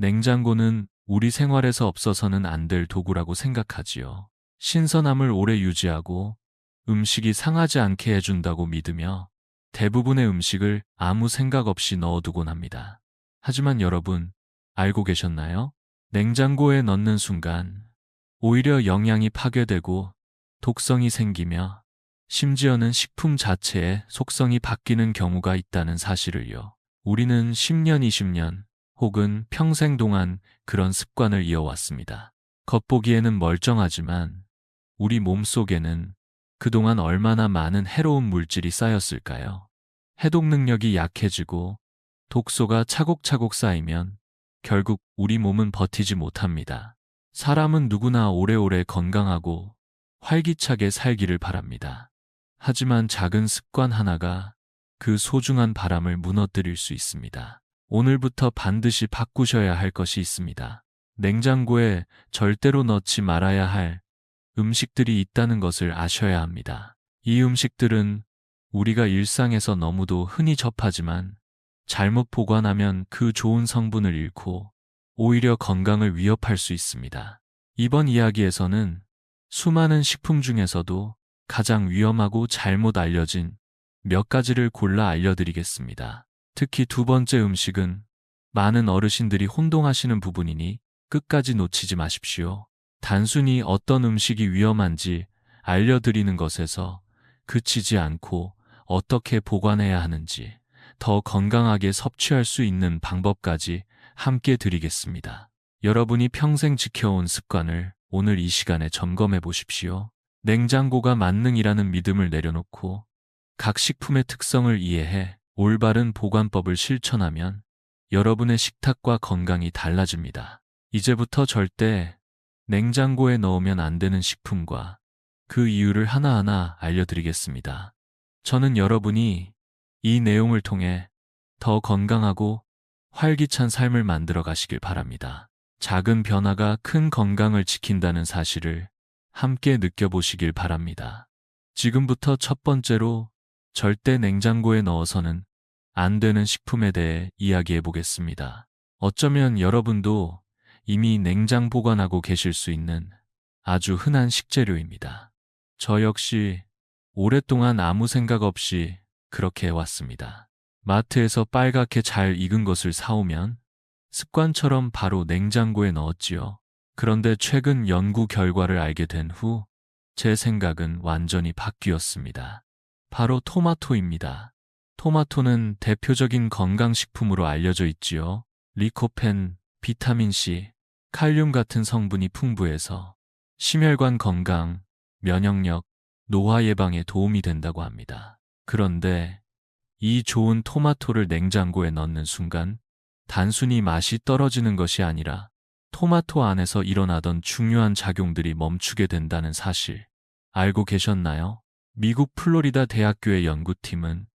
냉장고는 우리 생활에서 없어서는 안 될 도구라고 생각하지요. 신선함을 오래 유지하고 음식이 상하지 않게 해준다고 믿으며 대부분의 음식을 아무 생각 없이 넣어두곤 합니다. 하지만 여러분, 알고 계셨나요? 냉장고에 넣는 순간 오히려 영양이 파괴되고 독성이 생기며 심지어는 식품 자체의 속성이 바뀌는 경우가 있다는 사실을요. 우리는 10년, 20년 혹은 평생 동안 그런 습관을 이어왔습니다. 겉보기에는 멀쩡하지만 우리 몸 속에는 그동안 얼마나 많은 해로운 물질이 쌓였을까요? 해독 능력이 약해지고 독소가 차곡차곡 쌓이면 결국 우리 몸은 버티지 못합니다. 사람은 누구나 오래오래 건강하고 활기차게 살기를 바랍니다. 하지만 작은 습관 하나가 그 소중한 바람을 무너뜨릴 수 있습니다. 오늘부터 반드시 바꾸셔야 할 것이 있습니다. 냉장고에 절대로 넣지 말아야 할 음식들이 있다는 것을 아셔야 합니다. 이 음식들은 우리가 일상에서 너무도 흔히 접하지만 잘못 보관하면 그 좋은 성분을 잃고 오히려 건강을 위협할 수 있습니다. 이번 이야기에서는 수많은 식품 중에서도 가장 위험하고 잘못 알려진 몇 가지를 골라 알려드리겠습니다. 특히 두 번째 음식은 많은 어르신들이 혼동하시는 부분이니 끝까지 놓치지 마십시오. 단순히 어떤 음식이 위험한지 알려드리는 것에서 그치지 않고 어떻게 보관해야 하는지 더 건강하게 섭취할 수 있는 방법까지 함께 드리겠습니다. 여러분이 평생 지켜온 습관을 오늘 이 시간에 점검해 보십시오. 냉장고가 만능이라는 믿음을 내려놓고 각 식품의 특성을 이해해 올바른 보관법을 실천하면 여러분의 식탁과 건강이 달라집니다. 이제부터 절대 냉장고에 넣으면 안 되는 식품과 그 이유를 하나하나 알려드리겠습니다. 저는 여러분이 이 내용을 통해 더 건강하고 활기찬 삶을 만들어 가시길 바랍니다. 작은 변화가 큰 건강을 지킨다는 사실을 함께 느껴보시길 바랍니다. 지금부터 첫 번째로 절대 냉장고에 넣어서는 안 되는 식품에 대해 이야기해 보겠습니다. 어쩌면 여러분도 이미 냉장 보관하고 계실 수 있는 아주 흔한 식재료입니다. 저 역시 오랫동안 아무 생각 없이 그렇게 해왔습니다. 마트에서 빨갛게 잘 익은 것을 사오면 습관처럼 바로 냉장고에 넣었지요. 그런데 최근 연구 결과를 알게 된 후 제 생각은 완전히 바뀌었습니다. 바로 토마토입니다. 토마토는 대표적인 건강식품으로 알려져 있지요. 리코펜, 비타민C, 칼륨 같은 성분이 풍부해서 심혈관 건강, 면역력, 노화 예방에 도움이 된다고 합니다. 그런데 이 좋은 토마토를 냉장고에 넣는 순간 단순히 맛이 떨어지는 것이 아니라 토마토 안에서 일어나던 중요한 작용들이 멈추게 된다는 사실 알고 계셨나요? 미국 플로리다 대학교의 연구팀은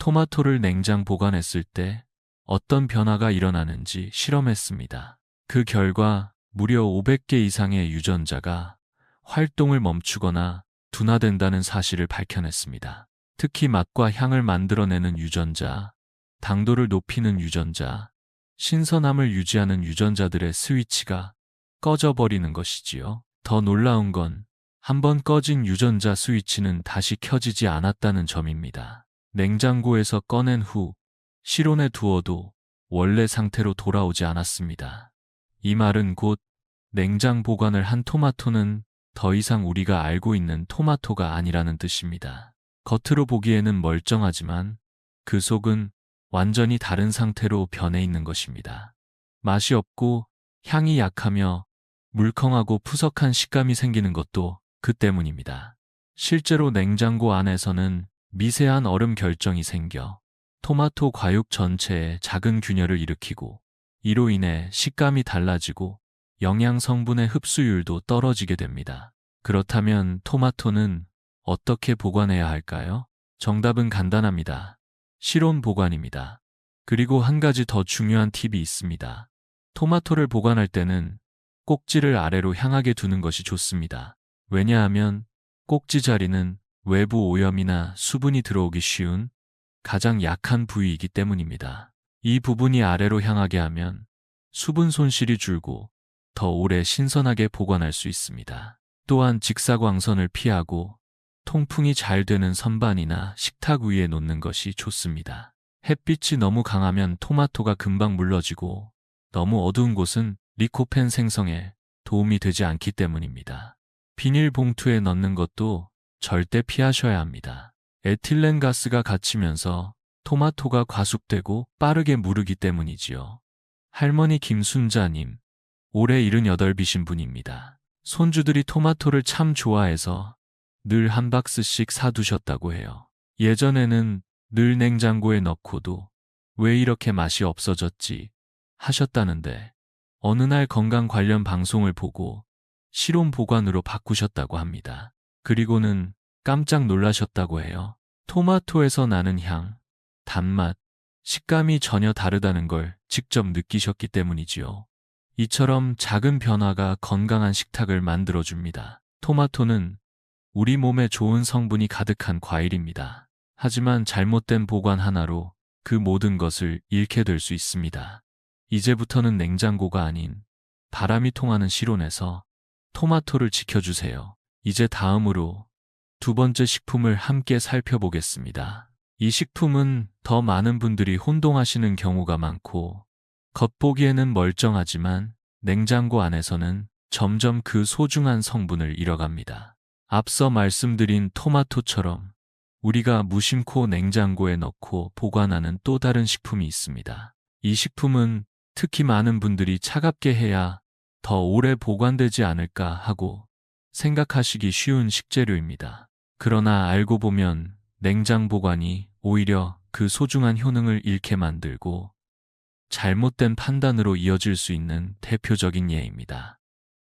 토마토를 냉장 보관했을 때 어떤 변화가 일어나는지 실험했습니다. 그 결과 무려 500개 이상의 유전자가 활동을 멈추거나 둔화된다는 사실을 밝혀냈습니다. 특히 맛과 향을 만들어내는 유전자, 당도를 높이는 유전자, 신선함을 유지하는 유전자들의 스위치가 꺼져버리는 것이지요. 더 놀라운 건 한번 꺼진 유전자 스위치는 다시 켜지지 않았다는 점입니다. 냉장고에서 꺼낸 후 실온에 두어도 원래 상태로 돌아오지 않았습니다. 이 말은 곧 냉장 보관을 한 토마토는 더 이상 우리가 알고 있는 토마토가 아니라는 뜻입니다. 겉으로 보기에는 멀쩡하지만 그 속은 완전히 다른 상태로 변해 있는 것입니다. 맛이 없고 향이 약하며 물컹하고 푸석한 식감이 생기는 것도 그 때문입니다. 실제로 냉장고 안에서는 미세한 얼음 결정이 생겨 토마토 과육 전체에 작은 균열을 일으키고 이로 인해 식감이 달라지고 영양 성분의 흡수율도 떨어지게 됩니다. 그렇다면 토마토는 어떻게 보관해야 할까요? 정답은 간단합니다. 실온 보관입니다. 그리고 한 가지 더 중요한 팁이 있습니다. 토마토를 보관할 때는 꼭지를 아래로 향하게 두는 것이 좋습니다. 왜냐하면 꼭지 자리는 외부 오염이나 수분이 들어오기 쉬운 가장 약한 부위이기 때문입니다. 이 부분이 아래로 향하게 하면 수분 손실이 줄고 더 오래 신선하게 보관할 수 있습니다. 또한 직사광선을 피하고 통풍이 잘 되는 선반이나 식탁 위에 놓는 것이 좋습니다. 햇빛이 너무 강하면 토마토가 금방 물러지고 너무 어두운 곳은 리코펜 생성에 도움이 되지 않기 때문입니다. 비닐 봉투에 넣는 것도 절대 피하셔야 합니다. 에틸렌 가스가 갇히면서 토마토가 과습되고 빠르게 무르기 때문이지요. 할머니 김순자님, 올해 78이신 분입니다. 손주들이 토마토를 참 좋아해서 늘 한 박스씩 사두셨다고 해요. 예전에는 늘 냉장고에 넣고도 왜 이렇게 맛이 없어졌지 하셨다는데 어느 날 건강 관련 방송을 보고 실온 보관으로 바꾸셨다고 합니다. 그리고는 깜짝 놀라셨다고 해요. 토마토에서 나는 향, 단맛, 식감이 전혀 다르다는 걸 직접 느끼셨기 때문이지요. 이처럼 작은 변화가 건강한 식탁을 만들어줍니다. 토마토는 우리 몸에 좋은 성분이 가득한 과일입니다. 하지만 잘못된 보관 하나로 그 모든 것을 잃게 될 수 있습니다. 이제부터는 냉장고가 아닌 바람이 통하는 실온에서 토마토를 지켜주세요. 이제 다음으로 두 번째 식품을 함께 살펴보겠습니다. 이 식품은 더 많은 분들이 혼동하시는 경우가 많고 겉보기에는 멀쩡하지만 냉장고 안에서는 점점 그 소중한 성분을 잃어갑니다. 앞서 말씀드린 토마토처럼 우리가 무심코 냉장고에 넣고 보관하는 또 다른 식품이 있습니다. 이 식품은 특히 많은 분들이 차갑게 해야 더 오래 보관되지 않을까 하고 생각하시기 쉬운 식재료입니다. 그러나 알고 보면 냉장 보관이 오히려 그 소중한 효능을 잃게 만들고 잘못된 판단으로 이어질 수 있는 대표적인 예입니다.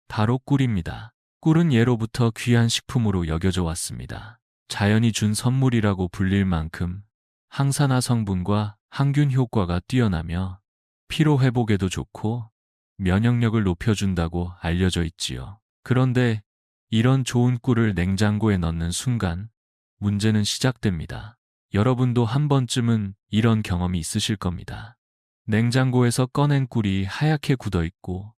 바로 꿀입니다. 꿀은 예로부터 귀한 식품으로 여겨져 왔습니다. 자연이 준 선물이라고 불릴 만큼 항산화 성분과 항균 효과가 뛰어나며 피로 회복에도 좋고 면역력을 높여준다고 알려져 있지요. 그런데 이런 좋은 꿀을 냉장고에 넣는 순간 문제는 시작됩니다. 여러분도 한 번쯤은 이런 경험이 있으실 겁니다. 냉장고에서 꺼낸 꿀이 하얗게 굳어 있고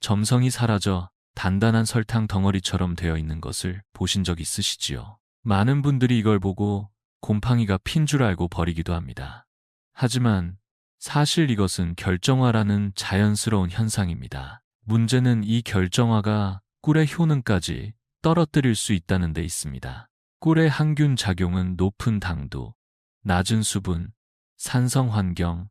점성이 사라져 단단한 설탕 덩어리처럼 되어 있는 것을 보신 적 있으시지요? 많은 분들이 이걸 보고 곰팡이가 핀 줄 알고 버리기도 합니다. 하지만 사실 이것은 결정화라는 자연스러운 현상입니다. 문제는 이 결정화가 꿀의 효능까지 떨어뜨릴 수 있다는 데 있습니다. 꿀의 항균 작용은 높은 당도, 낮은 수분, 산성 환경,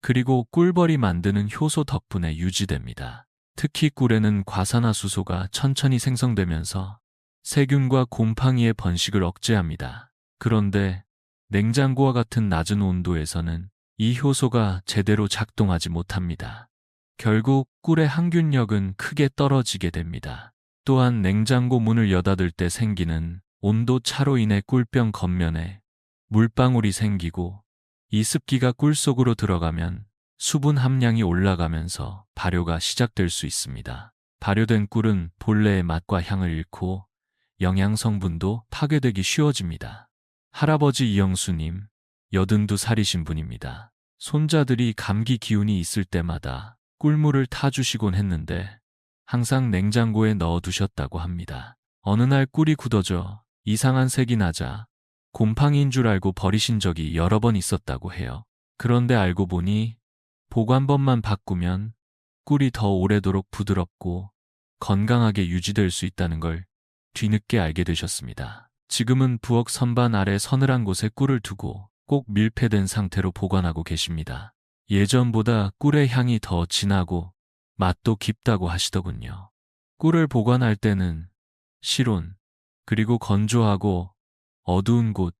그리고 꿀벌이 만드는 효소 덕분에 유지됩니다. 특히 꿀에는 과산화수소가 천천히 생성되면서 세균과 곰팡이의 번식을 억제합니다. 그런데 냉장고와 같은 낮은 온도에서는 이 효소가 제대로 작동하지 못합니다. 결국 꿀의 항균력은 크게 떨어지게 됩니다. 또한 냉장고 문을 여닫을 때 생기는 온도 차로 인해 꿀병 겉면에 물방울이 생기고 이 습기가 꿀 속으로 들어가면 수분 함량이 올라가면서 발효가 시작될 수 있습니다. 발효된 꿀은 본래의 맛과 향을 잃고 영양 성분도 파괴되기 쉬워집니다. 할아버지 이영수님, 82살이신 분입니다. 손자들이 감기 기운이 있을 때마다 꿀물을 타주시곤 했는데 항상 냉장고에 넣어두셨다고 합니다. 어느 날 꿀이 굳어져 이상한 색이 나자 곰팡이인 줄 알고 버리신 적이 여러 번 있었다고 해요. 그런데 알고 보니 보관법만 바꾸면 꿀이 더 오래도록 부드럽고 건강하게 유지될 수 있다는 걸 뒤늦게 알게 되셨습니다. 지금은 부엌 선반 아래 서늘한 곳에 꿀을 두고 꼭 밀폐된 상태로 보관하고 계십니다. 예전보다 꿀의 향이 더 진하고 맛도 깊다고 하시더군요. 꿀을 보관할 때는 실온, 그리고 건조하고 어두운 곳,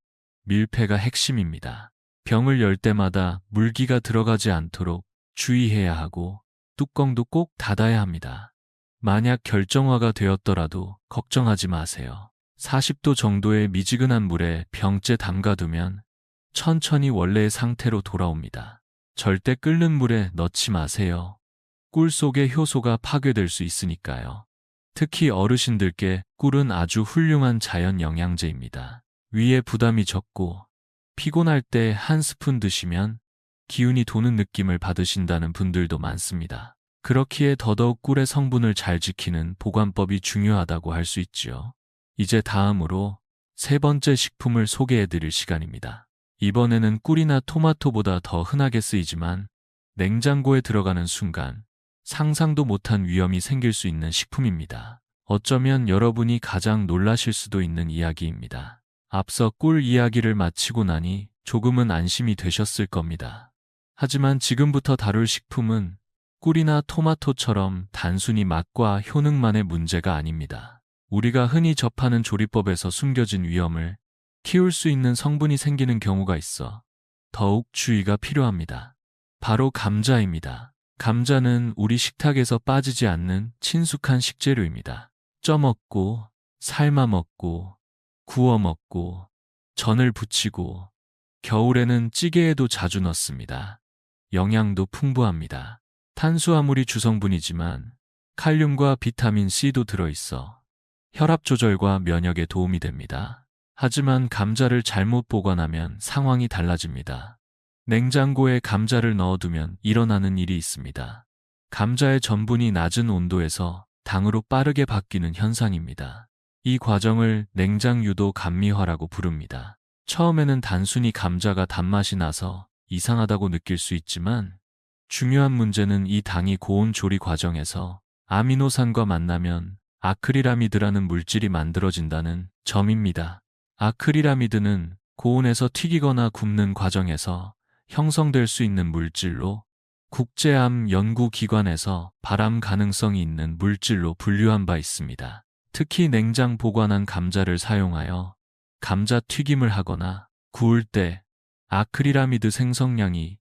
밀폐가 핵심입니다. 병을 열 때마다 물기가 들어가지 않도록 주의해야 하고 뚜껑도 꼭 닫아야 합니다. 만약 결정화가 되었더라도 걱정하지 마세요. 40도 정도의 미지근한 물에 병째 담가두면 천천히 원래의 상태로 돌아옵니다. 절대 끓는 물에 넣지 마세요. 꿀 속의 효소가 파괴될 수 있으니까요. 특히 어르신들께 꿀은 아주 훌륭한 자연 영양제입니다. 위에 부담이 적고 피곤할 때 한 스푼 드시면 기운이 도는 느낌을 받으신다는 분들도 많습니다. 그렇기에 더더욱 꿀의 성분을 잘 지키는 보관법이 중요하다고 할 수 있지요. 이제 다음으로 세 번째 식품을 소개해 드릴 시간입니다. 이번에는 꿀이나 토마토보다 더 흔하게 쓰이지만 냉장고에 들어가는 순간 상상도 못한 위험이 생길 수 있는 식품입니다. 어쩌면 여러분이 가장 놀라실 수도 있는 이야기입니다. 앞서 꿀 이야기를 마치고 나니 조금은 안심이 되셨을 겁니다. 하지만 지금부터 다룰 식품은 꿀이나 토마토처럼 단순히 맛과 효능만의 문제가 아닙니다. 우리가 흔히 접하는 조리법에서 숨겨진 위험을 키울 수 있는 성분이 생기는 경우가 있어 더욱 주의가 필요합니다. 바로 감자입니다. 감자는 우리 식탁에서 빠지지 않는 친숙한 식재료입니다. 쪄 먹고, 삶아 먹고, 구워 먹고, 전을 부치고, 겨울에는 찌개에도 자주 넣습니다. 영양도 풍부합니다. 탄수화물이 주성분이지만 칼륨과 비타민 C도 들어있어 혈압 조절과 면역에 도움이 됩니다. 하지만 감자를 잘못 보관하면 상황이 달라집니다. 냉장고에 감자를 넣어두면 일어나는 일이 있습니다. 감자의 전분이 낮은 온도에서 당으로 빠르게 바뀌는 현상입니다. 이 과정을 냉장 유도 감미화라고 부릅니다. 처음에는 단순히 감자가 단맛이 나서 이상하다고 느낄 수 있지만 중요한 문제는 이 당이 고온 조리 과정에서 아미노산과 만나면 아크릴아미드라는 물질이 만들어진다는 점입니다. 아크릴아미드는 고온에서 튀기거나 굽는 과정에서 형성될 수 있는 물질로 국제암 연구기관에서 발암 가능성이 있는 물질로 분류한 바 있습니다. 특히 냉장 보관한 감자를 사용하여 감자 튀김을 하거나 구울 때 아크릴아미드 생성량이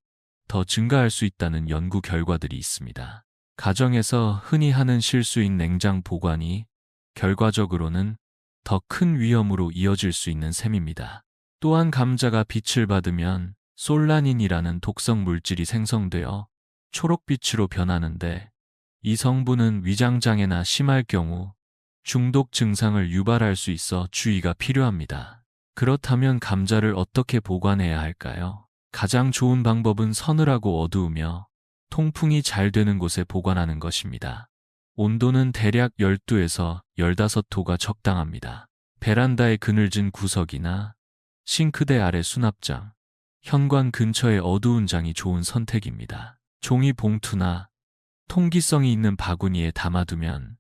더 증가할 수 있다는 연구 결과들이 있습니다. 가정에서 흔히 하는 실수인 냉장 보관이 결과적으로는 더 큰 위험으로 이어질 수 있는 셈입니다. 또한 감자가 빛을 받으면 솔라닌이라는 독성 물질이 생성되어 초록빛으로 변하는데 이 성분은 위장장애나 심할 경우 중독 증상을 유발할 수 있어 주의가 필요합니다. 그렇다면 감자를 어떻게 보관해야 할까요? 가장 좋은 방법은 서늘하고 어두우며 통풍이 잘 되는 곳에 보관하는 것입니다. 온도는 대략 12에서 15도가 적당합니다. 베란다의 그늘진 구석이나 싱크대 아래 수납장, 현관 근처의 어두운 장이 좋은 선택입니다. 종이 봉투나 통기성이 있는 바구니에 담아두면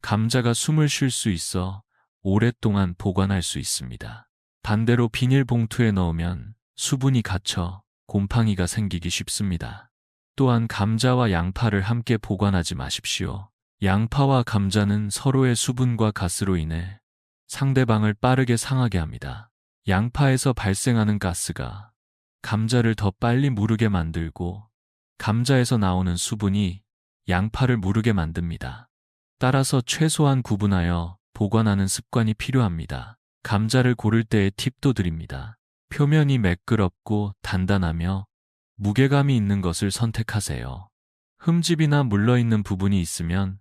감자가 숨을 쉴 수 있어 오랫동안 보관할 수 있습니다. 반대로 비닐봉투에 넣으면 수분이 갇혀 곰팡이가 생기기 쉽습니다. 또한 감자와 양파를 함께 보관하지 마십시오. 양파와 감자는 서로의 수분과 가스로 인해 상대방을 빠르게 상하게 합니다. 양파에서 발생하는 가스가 감자를 더 빨리 무르게 만들고 감자에서 나오는 수분이 양파를 무르게 만듭니다. 따라서 최소한 구분하여 보관하는 습관이 필요합니다. 감자를 고를 때의 팁도 드립니다. 표면이 매끄럽고 단단하며 무게감이 있는 것을 선택하세요. 흠집이나 물러있는 부분이 있으면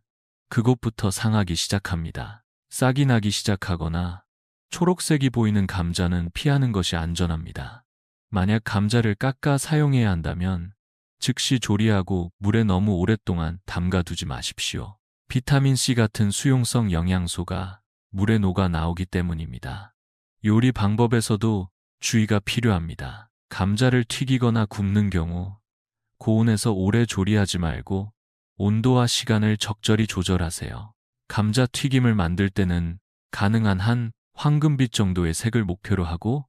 그곳부터 상하기 시작합니다. 싹이 나기 시작하거나 초록색이 보이는 감자는 피하는 것이 안전합니다. 만약 감자를 깎아 사용해야 한다면 즉시 조리하고 물에 너무 오랫동안 담가두지 마십시오. 비타민C 같은 수용성 영양소가 물에 녹아 나오기 때문입니다. 요리 방법에서도 주의가 필요합니다. 감자를 튀기거나 굽는 경우 고온에서 오래 조리하지 말고 온도와 시간을 적절히 조절하세요. 감자 튀김을 만들 때는 가능한 한 황금빛 정도의 색을 목표로 하고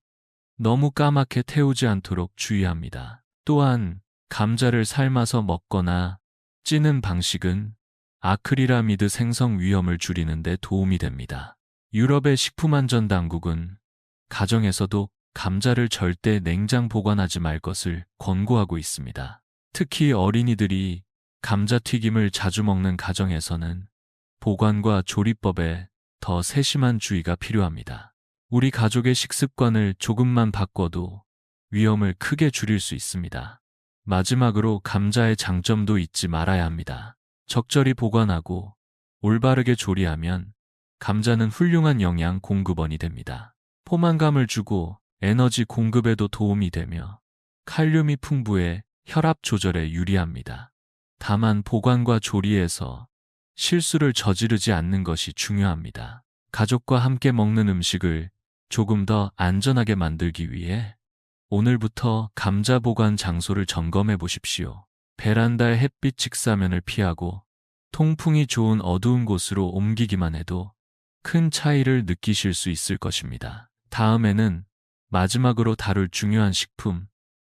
너무 까맣게 태우지 않도록 주의합니다. 또한 감자를 삶아서 먹거나 찌는 방식은 아크릴아미드 생성 위험을 줄이는 데 도움이 됩니다. 유럽의 식품안전당국은 가정에서도 감자를 절대 냉장 보관하지 말 것을 권고하고 있습니다. 특히 어린이들이 감자튀김을 자주 먹는 가정에서는 보관과 조리법에 더 세심한 주의가 필요합니다. 우리 가족의 식습관을 조금만 바꿔도 위험을 크게 줄일 수 있습니다. 마지막으로 감자의 장점도 잊지 말아야 합니다. 적절히 보관하고 올바르게 조리하면 감자는 훌륭한 영양 공급원이 됩니다. 포만감을 주고 에너지 공급에도 도움이 되며 칼륨이 풍부해 혈압 조절에 유리합니다. 다만 보관과 조리에서 실수를 저지르지 않는 것이 중요합니다. 가족과 함께 먹는 음식을 조금 더 안전하게 만들기 위해 오늘부터 감자 보관 장소를 점검해 보십시오. 베란다의 햇빛 직사면을 피하고 통풍이 좋은 어두운 곳으로 옮기기만 해도 큰 차이를 느끼실 수 있을 것입니다. 다음에는 마지막으로 다룰 중요한 식품,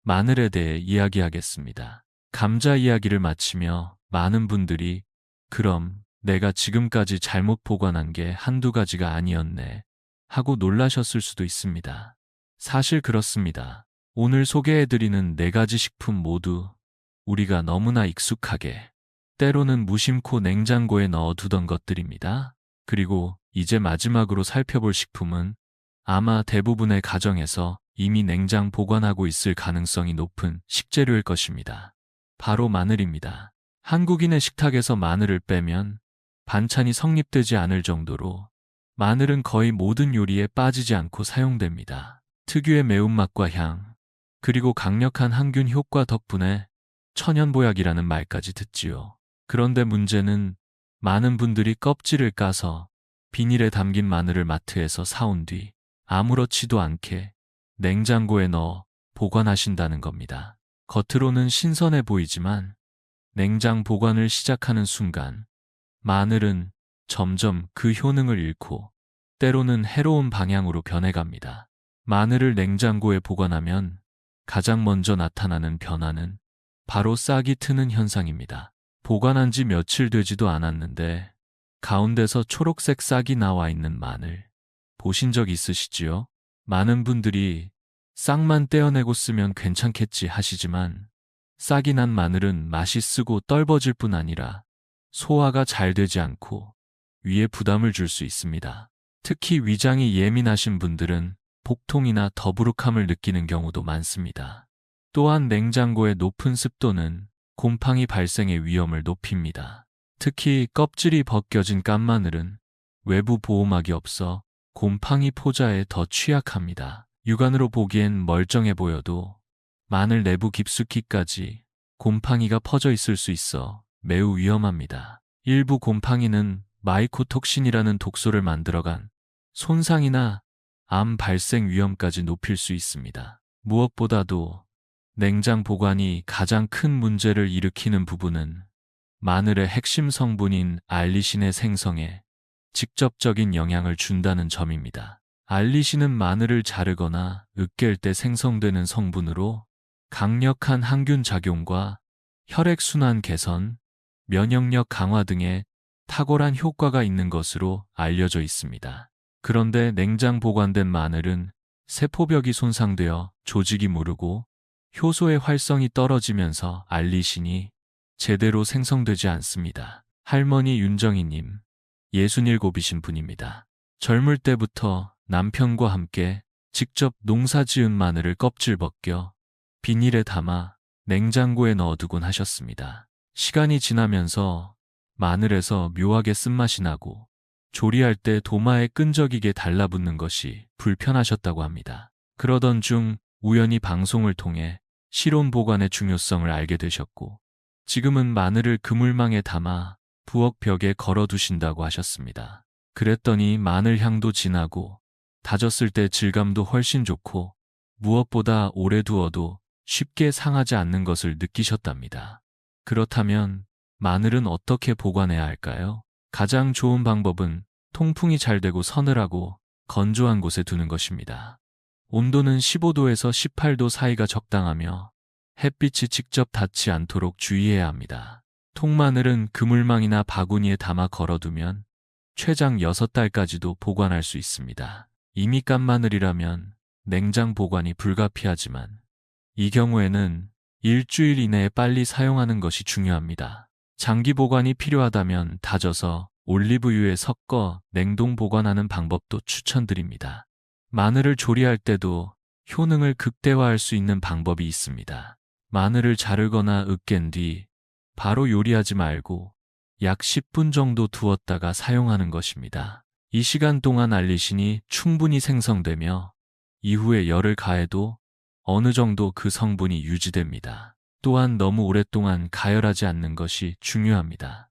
마늘에 대해 이야기하겠습니다. 감자 이야기를 마치며 많은 분들이 그럼 내가 지금까지 잘못 보관한 게 한두 가지가 아니었네 하고 놀라셨을 수도 있습니다. 사실 그렇습니다. 오늘 소개해드리는 네 가지 식품 모두 우리가 너무나 익숙하게 때로는 무심코 냉장고에 넣어두던 것들입니다. 그리고 이제 마지막으로 살펴볼 식품은 아마 대부분의 가정에서 이미 냉장 보관하고 있을 가능성이 높은 식재료일 것입니다. 바로 마늘입니다. 한국인의 식탁에서 마늘을 빼면 반찬이 성립되지 않을 정도로 마늘은 거의 모든 요리에 빠지지 않고 사용됩니다. 특유의 매운맛과 향, 그리고 강력한 항균 효과 덕분에 천연보약이라는 말까지 듣지요. 그런데 문제는 많은 분들이 껍질을 까서 비닐에 담긴 마늘을 마트에서 사온 뒤 아무렇지도 않게 냉장고에 넣어 보관하신다는 겁니다. 겉으로는 신선해 보이지만 냉장 보관을 시작하는 순간 마늘은 점점 그 효능을 잃고 때로는 해로운 방향으로 변해갑니다. 마늘을 냉장고에 보관하면 가장 먼저 나타나는 변화는 바로 싹이 트는 현상입니다. 보관한 지 며칠 되지도 않았는데 가운데서 초록색 싹이 나와 있는 마늘 보신 적 있으시지요? 많은 분들이 싹만 떼어내고 쓰면 괜찮겠지 하시지만 싹이 난 마늘은 맛이 쓰고 떫어질 뿐 아니라 소화가 잘 되지 않고 위에 부담을 줄 수 있습니다. 특히 위장이 예민하신 분들은 복통이나 더부룩함을 느끼는 경우도 많습니다. 또한 냉장고의 높은 습도는 곰팡이 발생의 위험을 높입니다. 특히 껍질이 벗겨진 깐마늘은 외부 보호막이 없어 곰팡이 포자에 더 취약합니다. 육안으로 보기엔 멀쩡해 보여도 마늘 내부 깊숙이까지 곰팡이가 퍼져 있을 수 있어 매우 위험합니다. 일부 곰팡이는 마이코톡신이라는 독소를 만들어간 손상이나 암 발생 위험까지 높일 수 있습니다. 무엇보다도 냉장 보관이 가장 큰 문제를 일으키는 부분은 마늘의 핵심 성분인 알리신의 생성에 직접적인 영향을 준다는 점입니다. 알리신은 마늘을 자르거나 으깰 때 생성되는 성분으로 강력한 항균 작용과 혈액순환 개선, 면역력 강화 등의 탁월한 효과가 있는 것으로 알려져 있습니다. 그런데 냉장 보관된 마늘은 세포벽이 손상되어 조직이 무르고 효소의 활성이 떨어지면서 알리신이 제대로 생성되지 않습니다. 할머니 윤정희님, 67이신 분입니다. 젊을 때부터 남편과 함께 직접 농사 지은 마늘을 껍질 벗겨 비닐에 담아 냉장고에 넣어두곤 하셨습니다. 시간이 지나면서 마늘에서 묘하게 쓴맛이 나고 조리할 때 도마에 끈적이게 달라붙는 것이 불편하셨다고 합니다. 그러던 중 우연히 방송을 통해 실온 보관의 중요성을 알게 되셨고 지금은 마늘을 그물망에 담아 부엌 벽에 걸어두신다고 하셨습니다. 그랬더니 마늘 향도 진하고 다졌을 때 질감도 훨씬 좋고 무엇보다 오래 두어도 쉽게 상하지 않는 것을 느끼셨답니다. 그렇다면 마늘은 어떻게 보관해야 할까요? 가장 좋은 방법은 통풍이 잘 되고 서늘하고 건조한 곳에 두는 것입니다. 온도는 15도에서 18도 사이가 적당하며 햇빛이 직접 닿지 않도록 주의해야 합니다. 통마늘은 그물망이나 바구니에 담아 걸어두면 최장 6달까지도 보관할 수 있습니다. 이미 깐 마늘이라면 냉장 보관이 불가피하지만 이 경우에는 일주일 이내에 빨리 사용하는 것이 중요합니다. 장기 보관이 필요하다면 다져서 올리브유에 섞어 냉동 보관하는 방법도 추천드립니다. 마늘을 조리할 때도 효능을 극대화할 수 있는 방법이 있습니다. 마늘을 자르거나 으깬 뒤 바로 요리하지 말고 약 10분 정도 두었다가 사용하는 것입니다. 이 시간 동안 알리신이 충분히 생성되며 이후에 열을 가해도 어느 정도 그 성분이 유지됩니다. 또한 너무 오랫동안 가열하지 않는 것이 중요합니다.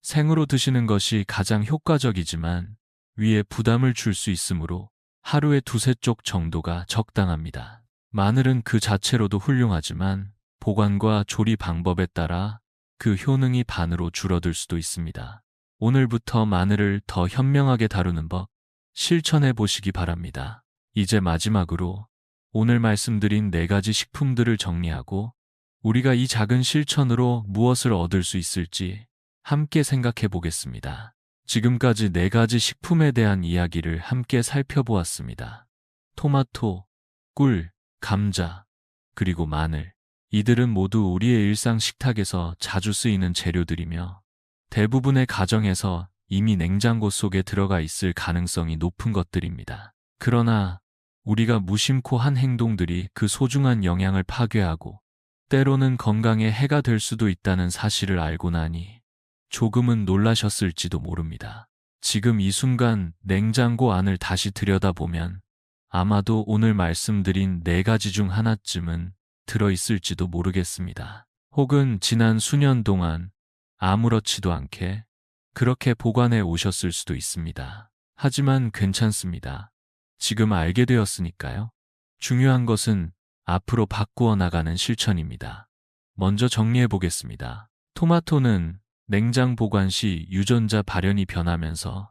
생으로 드시는 것이 가장 효과적이지만 위에 부담을 줄 수 있으므로 하루에 두세 쪽 정도가 적당합니다. 마늘은 그 자체로도 훌륭하지만 보관과 조리 방법에 따라 그 효능이 반으로 줄어들 수도 있습니다. 오늘부터 마늘을 더 현명하게 다루는 법 실천해 보시기 바랍니다. 이제 마지막으로 오늘 말씀드린 네 가지 식품들을 정리하고 우리가 이 작은 실천으로 무엇을 얻을 수 있을지 함께 생각해 보겠습니다. 지금까지 네 가지 식품에 대한 이야기를 함께 살펴보았습니다. 토마토, 꿀, 감자, 그리고 마늘. 이들은 모두 우리의 일상 식탁에서 자주 쓰이는 재료들이며 대부분의 가정에서 이미 냉장고 속에 들어가 있을 가능성이 높은 것들입니다. 그러나 우리가 무심코 한 행동들이 그 소중한 영양을 파괴하고 때로는 건강에 해가 될 수도 있다는 사실을 알고 나니 조금은 놀라셨을지도 모릅니다. 지금 이 순간 냉장고 안을 다시 들여다보면 아마도 오늘 말씀드린 네 가지 중 하나쯤은 들어있을지도 모르겠습니다. 혹은 지난 수년 동안 아무렇지도 않게 그렇게 보관해 오셨을 수도 있습니다. 하지만 괜찮습니다. 지금 알게 되었으니까요. 중요한 것은 앞으로 바꾸어 나가는 실천입니다. 먼저 정리해 보겠습니다. 토마토는 냉장 보관 시 유전자 발현이 변하면서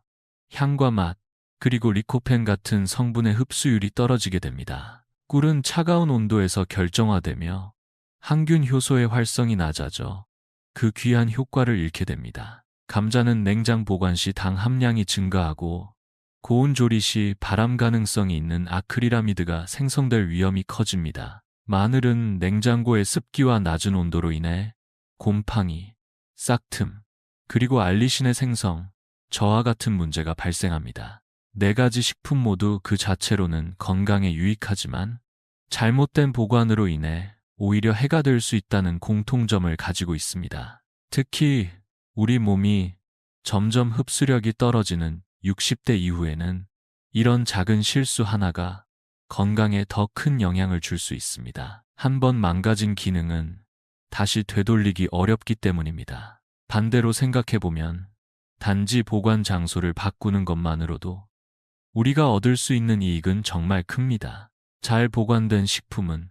향과 맛, 그리고 리코펜 같은 성분의 흡수율이 떨어지게 됩니다. 꿀은 차가운 온도에서 결정화되며 항균 효소의 활성이 낮아져 그 귀한 효과를 잃게 됩니다. 감자는 냉장 보관 시 당 함량이 증가하고 고온 조리 시 발암 가능성이 있는 아크릴아미드가 생성될 위험이 커집니다. 마늘은 냉장고의 습기와 낮은 온도로 인해 곰팡이, 싹틈, 그리고 알리신의 생성, 저와 같은 문제가 발생합니다. 네 가지 식품 모두 그 자체로는 건강에 유익하지만 잘못된 보관으로 인해 오히려 해가 될 수 있다는 공통점을 가지고 있습니다. 특히 우리 몸이 점점 흡수력이 떨어지는 60대 이후에는 이런 작은 실수 하나가 건강에 더 큰 영향을 줄 수 있습니다. 한 번 망가진 기능은 다시 되돌리기 어렵기 때문입니다. 반대로 생각해보면 단지 보관 장소를 바꾸는 것만으로도 우리가 얻을 수 있는 이익은 정말 큽니다. 잘 보관된 식품은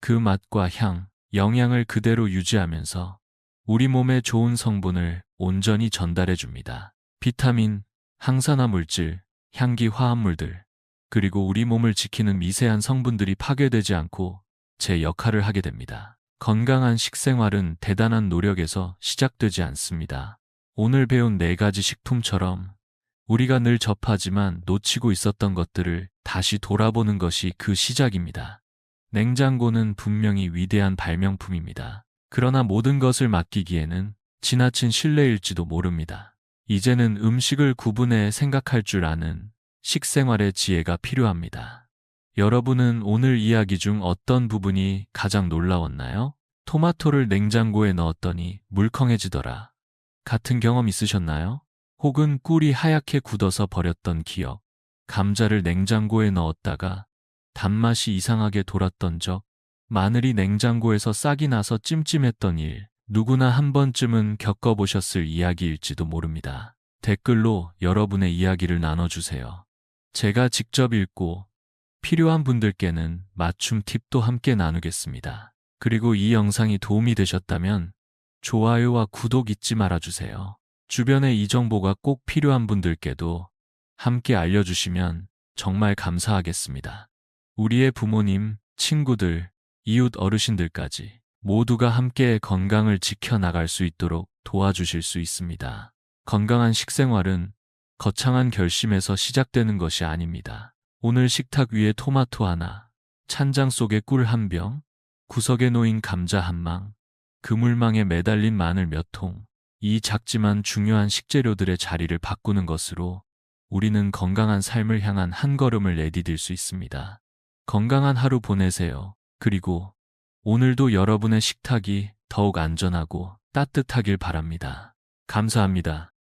그 맛과 향, 영양을 그대로 유지하면서 우리 몸에 좋은 성분을 온전히 전달해 줍니다. 비타민, 항산화 물질, 향기 화합물들, 그리고 우리 몸을 지키는 미세한 성분들이 파괴되지 않고 제 역할을 하게 됩니다. 건강한 식생활은 대단한 노력에서 시작되지 않습니다. 오늘 배운 네 가지 식품처럼 우리가 늘 접하지만 놓치고 있었던 것들을 다시 돌아보는 것이 그 시작입니다. 냉장고는 분명히 위대한 발명품입니다. 그러나 모든 것을 맡기기에는 지나친 신뢰일지도 모릅니다. 이제는 음식을 구분해 생각할 줄 아는 식생활의 지혜가 필요합니다. 여러분은 오늘 이야기 중 어떤 부분이 가장 놀라웠나요? 토마토를 냉장고에 넣었더니 물컹해지더라. 같은 경험 있으셨나요? 혹은 꿀이 하얗게 굳어서 버렸던 기억, 감자를 냉장고에 넣었다가 단맛이 이상하게 돌았던 적, 마늘이 냉장고에서 싹이 나서 찜찜했던 일, 누구나 한 번쯤은 겪어보셨을 이야기일지도 모릅니다. 댓글로 여러분의 이야기를 나눠주세요. 제가 직접 읽고 필요한 분들께는 맞춤 팁도 함께 나누겠습니다. 그리고 이 영상이 도움이 되셨다면 좋아요와 구독 잊지 말아주세요. 주변에 이 정보가 꼭 필요한 분들께도 함께 알려주시면 정말 감사하겠습니다. 우리의 부모님, 친구들, 이웃 어르신들까지 모두가 함께 건강을 지켜나갈 수 있도록 도와주실 수 있습니다. 건강한 식생활은 거창한 결심에서 시작되는 것이 아닙니다. 오늘 식탁 위에 토마토 하나, 찬장 속에 꿀 한 병, 구석에 놓인 감자 한 망, 그물망에 매달린 마늘 몇 통, 이 작지만 중요한 식재료들의 자리를 바꾸는 것으로 우리는 건강한 삶을 향한 한 걸음을 내디딜 수 있습니다. 건강한 하루 보내세요. 그리고 오늘도 여러분의 식탁이 더욱 안전하고 따뜻하길 바랍니다. 감사합니다.